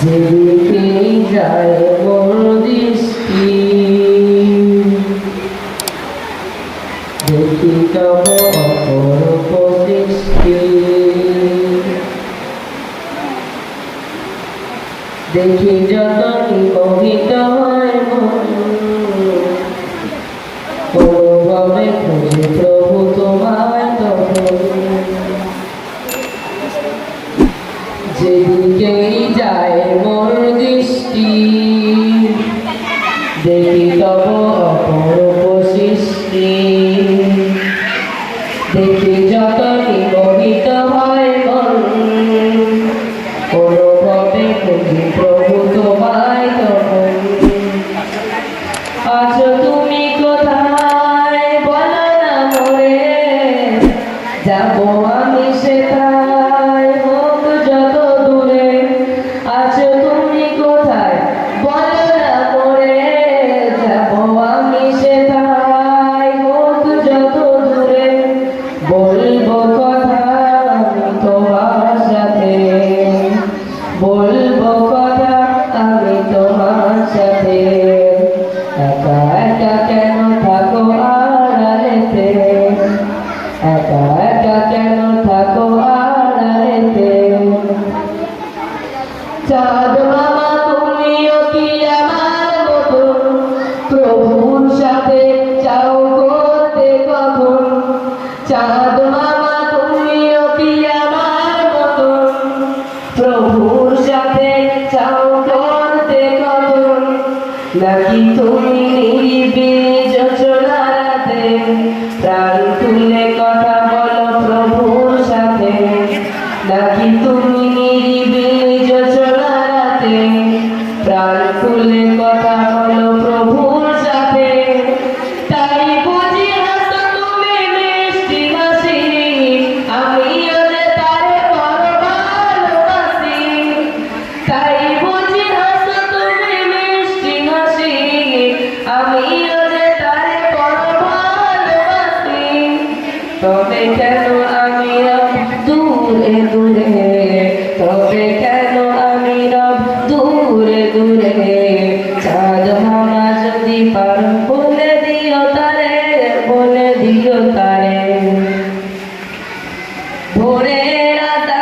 যেদিকে যায় দৃষ্টি দেখি তব অপরূপ সৃষ্টি দেখি যত মোহিত হয় মন অনুভবে খুঁজে প্রভু তোমায় তখন যেদিকেই যায় মোর দৃষ্টি, দেখি তব অপরূপ সৃষ্টি। দেখি যত নিমোহিত হয় মন তোমায় তখন। আছো বলব কথা তোমার সাথে। বলব কথা নাকি তুমি নিরিবিলি যোজনা রাতে প্রাণ তুলে কথা বলো প্রভুর সাথে। নাকি তুমি নিরিবিলি যোজনা রাতে প্রাণ তুলে কথা তবে কেন আমি রব দূরে দূরে? তবে কেন আমি রব দূরে দূরে? চাঁদ মামা যদি পার ভোরে রাত